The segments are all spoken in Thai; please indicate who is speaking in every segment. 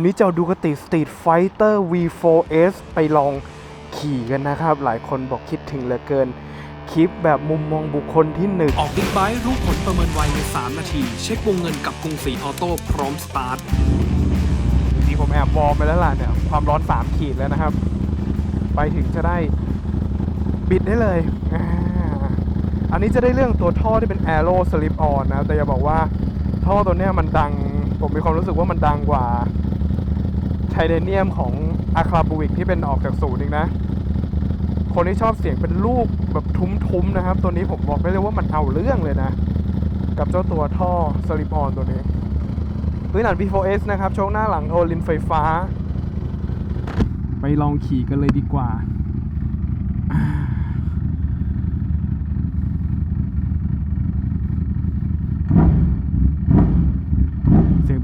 Speaker 1: วันนี้จะเอาดูกติ Street Fighter V4S ไปลองขี่กันนะครับ หลายคนบอกคิดถึงเหลือเกิน คลิปแบบมุมมองบุคคลที่หนึ่ง
Speaker 2: ออกบิ๊กไบค์รู้ผลประเมินไวใน 3 นาที เช็ควงเงินกับกรุงศรีออโต้พร้อมสตาร์ท
Speaker 1: จริงๆผมแอบวอร์มไปแล้วล่ะเนี่ย ความร้อน 3 ขีดแล้วนะครับ ไปถึงจะได้บิดได้เลยอ่าอันนี้จะได้เรื่องตัวท่อที่เป็น Aero Slip On นะ แต่อย่าบอกว่าท่อตัวเนี้ยมันดัง ผมมีความรู้สึกว่ามันดังกว่า ไทเทเนียมของอาคาบูิกที่เป็นออกจากศูนย์อีกนะ คนที่ชอบเสียงเป็นลูกแบบทุ้มๆนะครับ ตัวนี้ผมบอกได้เลยว่ามันเอาเรื่องเลยนะ กับเจ้าตัวท่อสลิปออนตัวนี้พื้นฐาน V4S นะครับโชคหน้าหลังโอลินไฟฟ้า ไปลองขี่กันเลยดีกว่า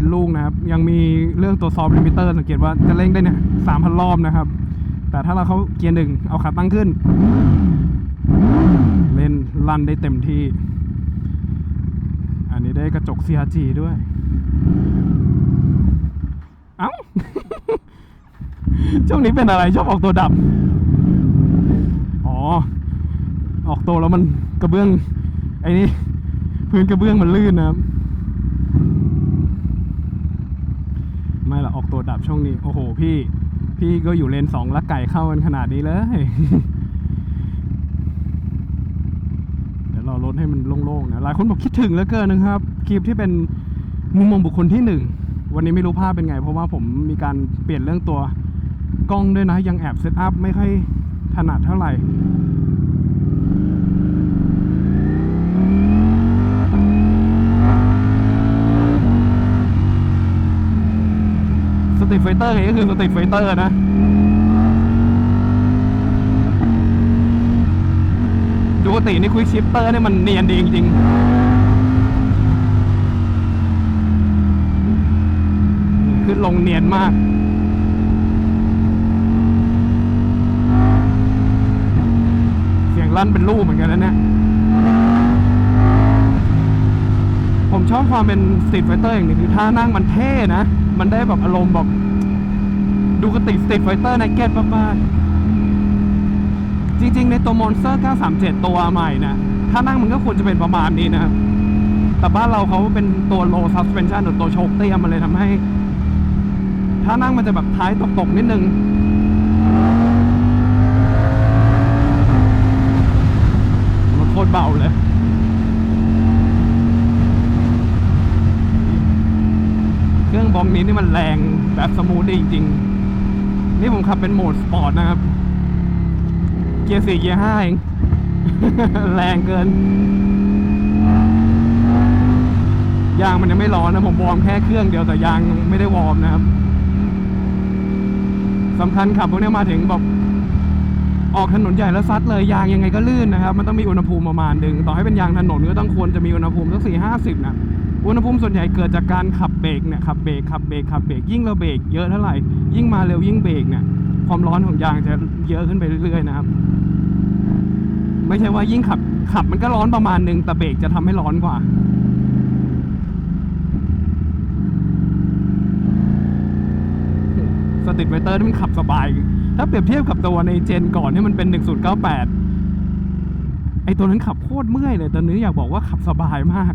Speaker 1: เป็นลูกนะครับ ยังมีเรื่องตัวซอฟต์ลิมิเตอร์สังเกตว่าจะเร่งได้เนี่ยสามพันรอบนะครับ แต่ถ้าเราเข้าเกียร์หนึ่งเอาขาตั้งขึ้น เล่นลั่นได้เต็มที่ อันนี้ได้กระจก CRG ด้วย เอ้า ช่วงนี้เป็นอะไรชอบออกตัวดับ อ๋อ ออกตัวแล้วมันกระเบื้อง ไอ้นี่พื้นกระเบื้องมันลื่นนะครับ ไม่ับช่วงนี้ โอ้โห พี่ พี่ก็อยู่เลนสองล้วไก่เข้ากันขนาดนี้เลย เดี๋ยวเราลดให้มันโล่งๆนะหลายคนบอกคิดถึงเหลือเกินนะครับ คลิปที่เป็นมุมมองบุคคลที่หนึ่งวันนี้ไม่รู้ภาพเป็นไง เพราะว่าผมมีการเปลี่ยนเรื่องตัวกล้องด้วยนะ ยังแอบเซตอัพไม่ค่อยถนัดเท่าไหร่ สตรีทไฟเตอร์ก็คือสตรีทไฟเตอร์นะดูปกตินี่ควิกชิปเตอร์นี่มันเนียนดีจริงๆขึ้นลงเนียนมากเสียงลั่นเป็นรูปเหมือนกันนะเนี่ย ผมชอบความเป็นสตรีทไฟเตอร์อย่างหนึงคือท่านั่งมันเท่นะ มันได้แบบอารมณ์แบบ ดูกติสตรีทไฟเตอร์ในเก็ตมากๆจริงๆ ในตัวมอนสเตอร์ 937 ตัวใหม่นะถ้านั่งมันก็ควรจะเป็นประมาณนี้นะ แต่บ้านเราเขาเป็นตัว low suspension หรือตัวโชคเตี้ยมันเลยทำให้ ถ้านั่งมันจะแบบท้ายตกๆ นิดนึงมันโคตรเบาเลยเครื่องบอมนี้นี่มันแรงแบบสมูทดีจริงๆ นี่ผมขับเป็นโหมดสปอร์ตนะครับ เกียร์สี่เกียร์ห้าเอง แรงเกิน ยางมันยังไม่ร้อนนะ ผมวอร์มแค่เครื่องเดียวแต่ยางไม่ได้วอร์มนะครับสำคัญขับพวกนี้มาถึงแบบออกถนนใหญ่แล้วซัดเลยยางยังไงก็ลื่นนะครับ มันต้องมีอุณหภูมิประมาณหนึ่งต่อให้เป็นยางถนนก็ต้องควรจะมีอุณหภูมิสักสี่ห้าสิบนะ อุณหภูมิส่วนใหญ่เกิดจากการขับเบรกเนี่ยขับเบรกขับเบรกขับเบรกยิ่งเราเบรกเยอะเท่าไหร่ยิ่งมาเร็วยิ่งเบรกเนี่ยความร้อนของยางจะเยอะขึ้นไปเรื่อยๆนะครับ ไม่ใช่ว่ายิ่งขับขับมันก็ร้อนประมาณหนึ่งแต่เบรกจะทำให้ร้อนกว่าสติดไวเตอร์ที่มันขับสบาย ถ้าเปรียบเทียบกับตัวในเจนก่อนที่มันเป็น 1098 ไอตัวนั้นขับโคตรเมื่อยเลยแต่นี้อยากบอกว่าขับสบายมาก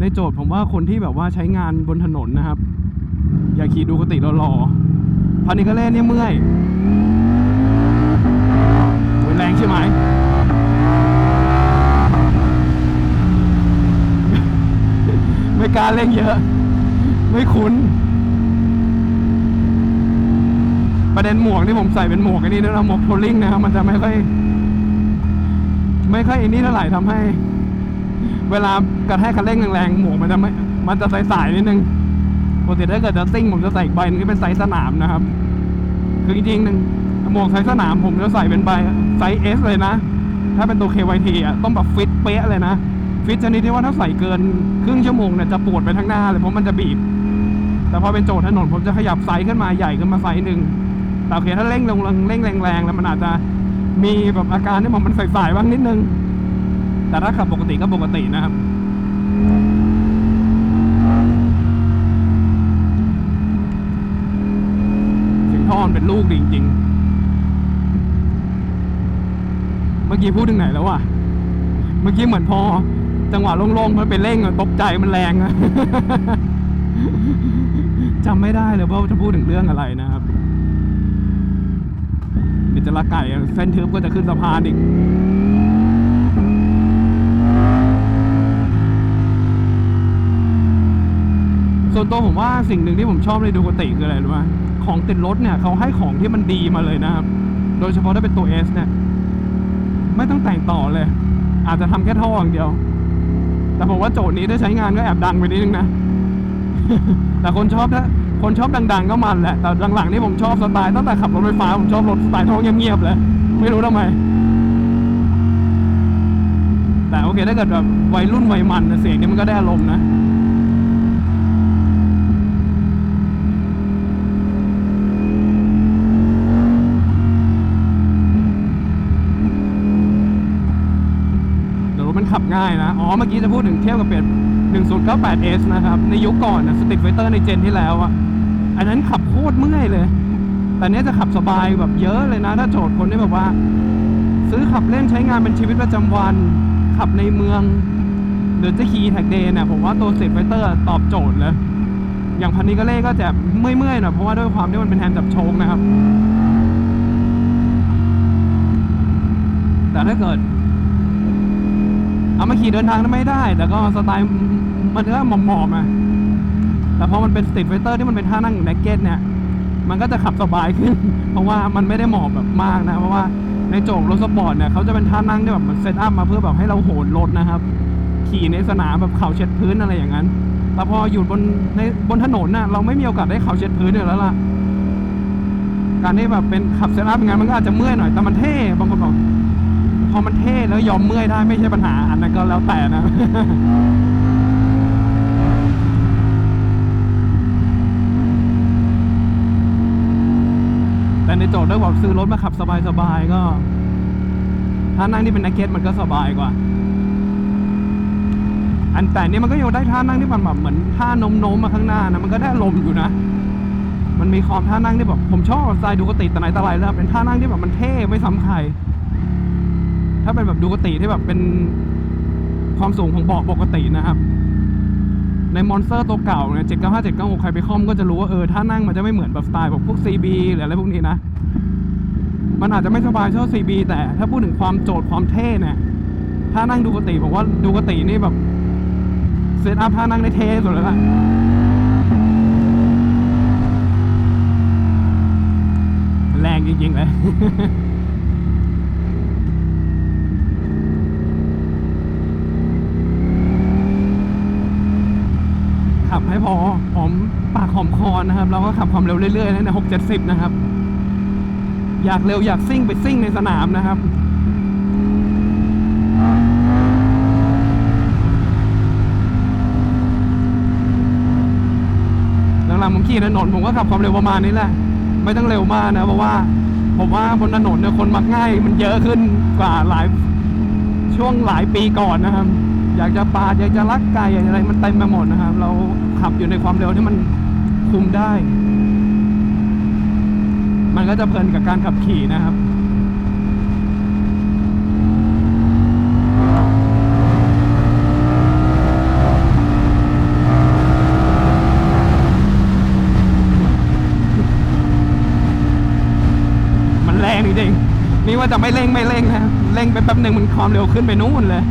Speaker 1: ในโจทย์ผมว่าคนที่แบบว่าใช้งานบนถนนนะครับ อย่าขี่ดูกติรอๆพานิกาเล่นเนี่ยเมื่อยแรงใช่ไหมไม่กล้าเร่งเยอะ ไม่คุ้น ประเด็นหมวกที่ผมใส่เป็นหมวกอันนี้นะหมวกโทลลิงนะครับ มันจะไม่ค่อย ไม่ค่อยอันนี้เท่าไหร่ทำให้ เวลากระแทกคันเร่งแรงๆหมวกมันจะไม่มันจะใสๆนิดนึงปกติถ้าเกิดจะซิ่งผมจะใส่ใบนึงที่เป็นไซส์สนามนะครับ คือจริงๆหนึ่งหมวกไซส์สนามผมจะใส่เป็นใบไซส์ S เลยนะ ถ้าเป็นตัว KYT อะต้องแบบฟิตเป๊ะเลยนะ ฟิตชนิดที่ว่าถ้าใส่เกินครึ่งชั่วโมงเนี่ยจะปวดไปทั้งหน้าเลยเพราะมันจะบีบ แต่พอเป็นโจทย์ถนนผมจะขยับไซส์ขึ้นมาใหญ่ขึ้นมาไซส์หนึ่งแต่โอเคถ้าเร่งลงเร่งแรงๆแล้วมันอาจจะมีแบบอาการที่มันใส่ๆบ้างนิดนึง แต่ถ้าขับปกติก็ปกตินะครับถอนเป็นลูกจริงๆ เมื่อกี้พูดถึงไหนแล้ววะเมื่อกี้เหมือนพอ จังหวะโล่งๆมันไปเร่งตกใจมันแรงอะจำไม่ได้เลยว่าจะพูดถึงเรื่องอะไรนะครับเดี๋ยวจะละไก่เส้นทึบก็จะขึ้นสะพานอีก ส่วนตัวผมว่าสิ่งหนึ่งที่ผมชอบในดูกติคืออะไรรู้ไหมของติดรถเนี่ยเขาให้ของที่มันดีมาเลยนะครับ โดยเฉพาะถ้าเป็นตัว S เนี่ยไม่ต้องแต่งต่อเลย อาจจะทำแค่ท่ออย่างเดียว แต่ผมว่าโจทย์นี้ถ้าใช้งานก็แอบดังไปนิดนึงนะ แต่คนชอบถ้าคนชอบดัง ๆ ก็มันแหละ แต่หลังๆนี่ผมชอบสไตล์ตั้งแต่ขับรถไฟฟ้าผมชอบรถสไตล์ท่องเงียบๆเลยไม่รู้ทำไม แต่โอเคถ้าเกิดแบบวัยรุ่นวัยมันเสียงนี่มันก็ได้อารมณ์นะ เดี๋ยวรถมันขับ ง่ายนะ อ๋อ เมื่อกี้จะพูดถึงเทียบกับเป็น 1098S นะครับ ในยุคก่อนนะสติ f ไฟเตอร์ในเจนที่แล้วอะอันนั้นขับโคตรเมื่อยเลย แต่เนี้ยจะขับสบายแบบเยอะเลยนะ ถ้าโจทย์คนที่แบบว่า ซื้อขับเล่นใช้งานเป็นชีวิตประจำวัน ขับในเมืองหรือจะขี่แท็กเดย์เนี่ยผมว่าตัวสติ f ไฟเตอร์ตอบโจทย์เลย อย่างพันนี้ก็เล่ก็จะเมื่อยๆหน่อยเพราะว่าด้วยความที่มันเป็นแฮนด์จับโชงนะครับ แต่ถ้าเกิด เอามาขี่เดินทางไม่ได้ แต่ก็สไตล์มันก็หมอบๆอะแต่พอมันเป็นสตรีทไฟเตอร์ที่มันเป็นท่านั่งแน็กเก็ตเนี่ย มันก็จะขับสบายขึ้น เพราะว่ามันไม่ได้หมอบแบบมากนะ เพราะว่าในโจกรถสปอร์ตเนี่ยเขาจะเป็นท่านั่งที่แบบมันเซตอัพมาเพื่อแบบให้เราโหนรถนะครับ ขี่ในสนามแบบเข่าเช็ดพื้นอะไรอย่างนั้น แต่พออยู่บนในบนถนนน่ะเราไม่มีโอกาสได้เข่าเช็ดพื้นอยู่แล้วล่ะ การที่แบบเป็นขับเซตอัพอย่างนั้นมันก็อาจจะเมื่อยหน่อย แต่มันเท่ บางคนบอก อมันเท่แล้วยอมเมื่อยได้ไม่ใช่ปัญหาอันนั้นก็แล้วแต่นะแต่ในโจทย์ได้บอกซื้อรถมาขับสบายๆก็ ถ้านั่งที่เป็นนักเก็ตมันก็สบายกว่า อันแต่นี่มันก็ยังได้ท่านั่งที่มันแบบเหมือนท่าโน้มมาข้างหน้านะมันก็ได้ลมณ์อยู่นะมันมีความท่านั่งที่แบบผมชอบสไตล์ดูกติแต่ไหนแต่ไรแล้วเป็นท่านั่งที่แบบมันเท่ไม่ซ้ำใคร ถ้าเป็นแบบดูกติที่แบบเป็นความสูงของเบาะปกตินะครับในมอนสเตอร์ตัวเก่าเนี่ยเจ็ดเก้าห้าเจ็ดเก้าหกใครไปคอมก็จะรู้ว่าเออท่านั่งมันจะไม่เหมือนแบบสไตล์แบบพวก CB หรืออะไรพวกนี้นะ มันอาจจะไม่สบายเท่า CB แต่ถ้าพูดถึงความโจทย์ความเท่เนี่ยท่านั่งดูกติผมว่าดูกตินี่แบบเซตอัพท่านั่งได้เท่สุดแล้วล่ะแรงจริงๆเลย ขับให้พอหอมปากหอมคอนะครับเราก็ขับความเร็วเรื่อยๆนะหกเจ็ดสิบนะครับ อยากเร็วอยากซิ่งไปซิ่งในสนามนะครับหลังๆผมขี่ถนนผมก็ขับความเร็วประมาณนี้แหละไม่ต้องเร็วมากนะเพราะว่าผมว่าบนถนนเนี่ยคนมักง่ายมันเยอะขึ้นกว่าหลายช่วงหลายปีก่อนนะครับ อยากจะปาดอยากจะลักไก่อยากอะไรมันเต็มไปหมดนะครับ เราขับอยู่ในความเร็วที่มันคุมได้ มันก็จะเพลินกับการขับขี่นะครับมันแรงจริงๆนี่ว่าจะไม่เร่งไม่เร่งนะ เร่งไปแป๊บหนึ่งมันความเร็วขึ้นไปนู่นเลย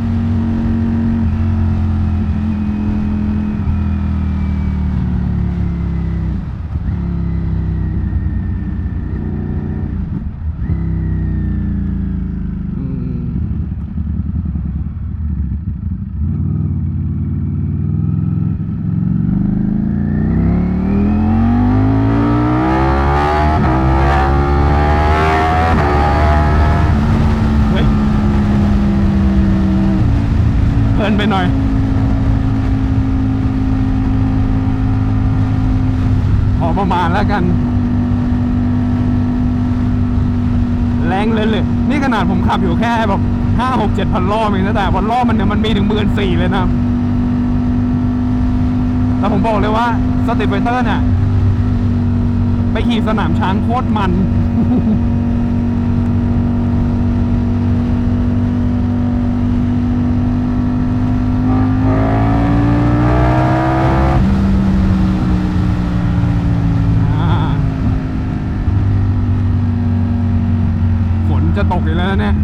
Speaker 1: ลินไปหน่อย พอประมาณแล้วกัน แรงเลยเลย นี่ขนาดผมขับอยู่แค่แบบห้าหกเจ็ดพันรอบเองนะแต่วันรอบมันเนี่ยมันมีถึงหมื่นสี่เลยนะ แต่ผมบอกเลยว่าสติไฟเตอร์เนี่ยไปขี่สนามช้างโคตรมัน อ่าฝนจะตกอีกแล้วนะเนี่ย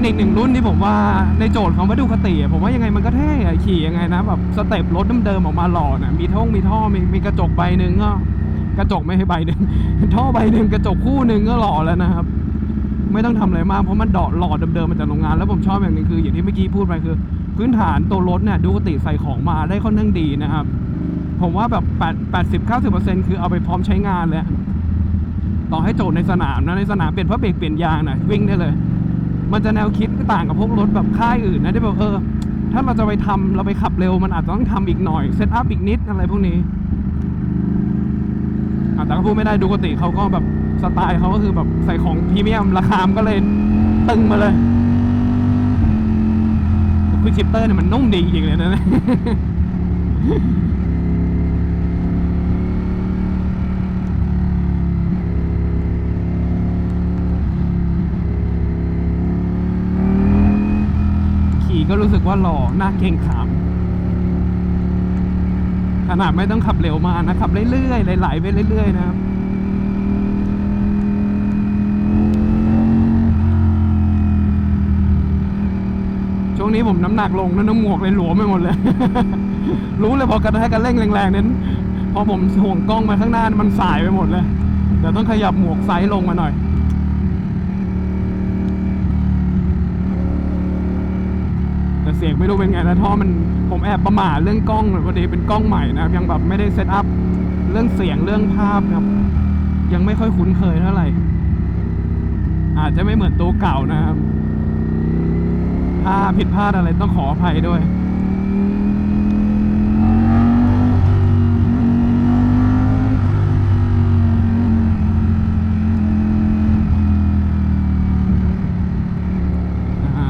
Speaker 1: เป็นอีกหนึ่งรุ่นที่ผมว่าในโจทย์ของวัตถุคติผมว่ายังไงมันก็เท่อะขี่ยังไงนะแบบสเต็ปรถเดิมๆออกมาหล่อนะมีท่องมีท่อมีมีกระจกใบหนึ่งก็กระจกไม่ให้ใบหนึ่งท่อใบหนึ่งกระจกคู่หนึ่งก็หล่อแล้วนะครับ ไม่ต้องทำอะไรมากเพราะมันเดาะหล่อเดิมๆมาจากโรงงาน แล้วผมชอบอย่างหนึงคือ อย่างที่เมื่อกี้พูดไปคือ พื้นฐานตัวรถเนี่ยดูคติใส่ของมาได้ค่อนข้างดีนะครับ ผมว่าแบบ8 80 90 คือเอาไปพร้อมใช้งานเลยต่อให้โจทย์ในสนามนะในสนามเปลี่ยนพระเบรกเปลี่ยนยางนะวิ่งได้เลย มันจะแนวคิดต่างกับพวกรถแบบค่ายอื่นนะที่แบบเออ ถ้าเราจะไปทำเราไปขับเร็ว มันอาจจะต้องทำอีกหน่อยเซตอัพอีกนิดอะไรพวกนี้อแต่ก็พูดไม่ได้ดูกติเขาก็แบบสไตล์เขาก็คือแบบใส่ของพรีเมียมราคามก็เลยตึงมาเลยคือชิปเตอร์เนี่ยมันนุ่มดีจริงเลยนะ ขี่ ก็รู้สึกว่าหล่อหน้าเกรงขาม ขนาดไม่ต้องขับเร็วมานะขับเรื่อยๆไหลๆไปเรื่อย ๆ นะครับช่วงนี้ผมน้ำหนักลงแล้วน้ำหมวกเลยหลวมไปหมดเลย รู้เลยพอกระแทกกันเร่งแรงๆนั้นพอผมห่วงกล้องมาข้างหน้ามันสายไปหมดเลยเดี๋ยวต้องขยับหมวกไซส์ลงมาหน่อย แต่ เสียงไม่รู้เป็นไงนะท่อมันผมแอบประมาทเรื่องกล้องพอดีเป็นกล้องใหม่นะครับยังแบบไม่ได้เซตอัพเรื่องเสียงเรื่องภาพครับ ยังไม่ค่อยคุ้นเคยเท่าไหร่ อาจจะไม่เหมือนตัวเก่านะครับถ้าผิดพลาดอะไรต้องขออภัยด้วย อ่า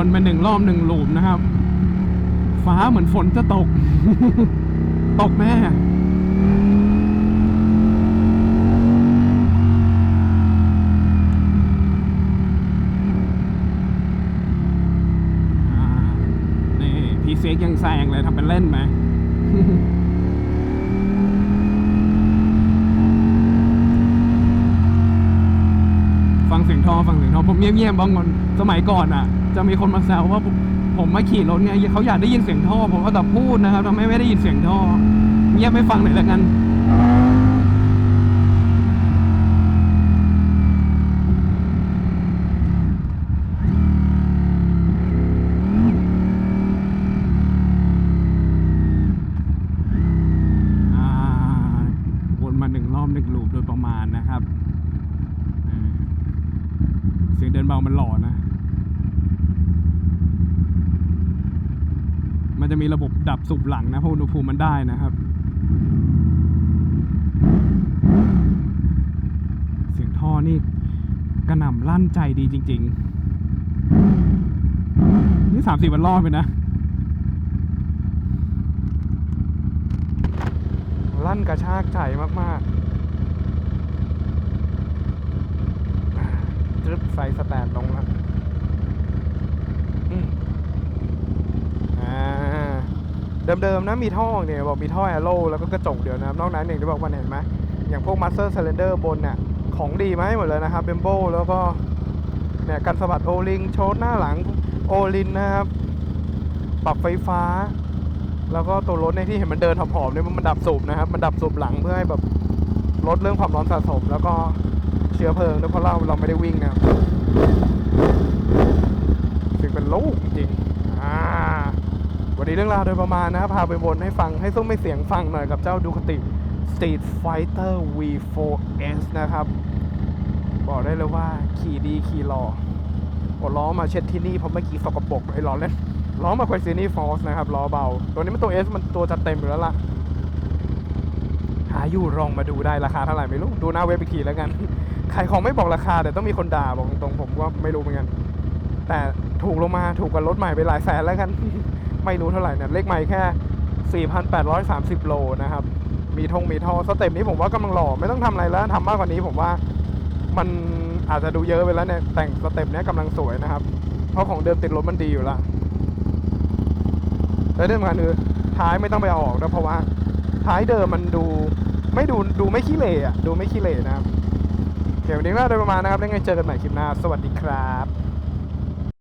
Speaker 1: วนไปหนึ่งรอบหนึ่งลูปนะครับ ฟ้าเหมือนฝนจะตก ตกแม่เนี่ยพีเซ็กยังแซงเลยทำเป็นเล่นไหม ฟังเสียงท่อฟัง เงียบๆบางคนสมัยก่อนอะ จะมีคนมาแซวว่าผมมาขี่รถเนี่ยเขาอยากได้ยินเสียงท่อ ผมก็แต่พูดนะครับทำไมไม่ได้ยินเสียงท่อ เงียบไม่ฟังหน่อยละกัน อ่าวนมาหนึ่งรอบหนึ่งลูปโดยประมาณนะครับอ่าเสียงเดินเบามันหล่อนะ มันจะมีระบบดับสูบ หลังนะเพราะอุณหภูมิมันได้นะครับ เสียงท่อนี่กระหน่ำลั่นใจดีจริง ๆ นี่สามสี่วันรอบไปนะ ลั่นกระชากใจมากๆตรึบใส่สแตนลงแล้วอืมอ่า เดิมๆนะมีท่อเนี่ยบอกมีท่อแอโร่แล้วก็กระจกเดียวนะครับนอกนั้นอย่างที่บอกวันเห็นไหมอย่างพวก Master Cylinder บนเนี่ยของดีมาให้หมดเลยนะครับเบมโบแล้วก็เนี่ยกันสะบัดโอลิงโชดหน้าหลังโอลินนะครับ ปรับไฟฟ้า แล้วก็ตัวรถในที่เห็นมันเดินหอบๆเนี่ยมันดับสูบนะครับ มันดับสูบหลังเพื่อให้แบบลดเรื่องความร้อนสะสม แล้วก็เชื้อเพลิงด้วยเพราะเราเราไม่ได้วิ่งนะครับถึงเป็นลูกจริง วันนี้เรื่องราวโดยประมาณนะครับพาไปวนให้ฟังให้ซุ้มไม่เสียงฟังหน่อยกับเจ้าดูคติ Street Fighter V4S นะครับ บอกได้เลยว่าขี่ดีขี่หล่ออ้ล้อมาเช็ดที่นี่เพราะเมื่อกี้สกปรกไอ้ล้อเล่นล้อมาควายซีนี่ฟอสนะครับล้อเบา ตัวนี้มันตัว S มันตัวจัดเต็มอยู่แล้วล่ะ หาอยู่ลองมาดูได้ราคาเท่าไหร่ไม่รู้ ดูหน้าเว็บอีกทีแล้วกันขายของไม่บอกราคาแต่ต้องมีคนด่าบอกตรงผมว่าไม่รู้เหมือนกัน แต่ถูกลงมาถูกกับรถใหม่ไปหลายแสนแล้วกัน ไม่รู้เท่าไหร่เนี่ยเลขใหม่แค่ 4,830 โลนะครับ มีทงมีท่อสเต็ปนี้ผมว่ากำลังหล่อไม่ต้องทำอะไรแล้วทำมากกว่านี้ผมว่ามันอาจจะดูเยอะไปแล้วเนี่ยแต่งสเต็ปนี้กำลังสวยนะครับ เพราะของเดิมติดรถมันดีอยู่ละและที่สำคัญคือท้ายไม่ต้องไปเอาออกด้วยเพราะว่าท้ายเดิมมันดูไม่ดูดูไม่ขี้เหร่อะดูไม่ขี้เหร่นะครับโอเควันนี้ก็โดยประมาณนะครับแล้วไงเจอกันใหม่คลิปหน้า สวัสดีครับ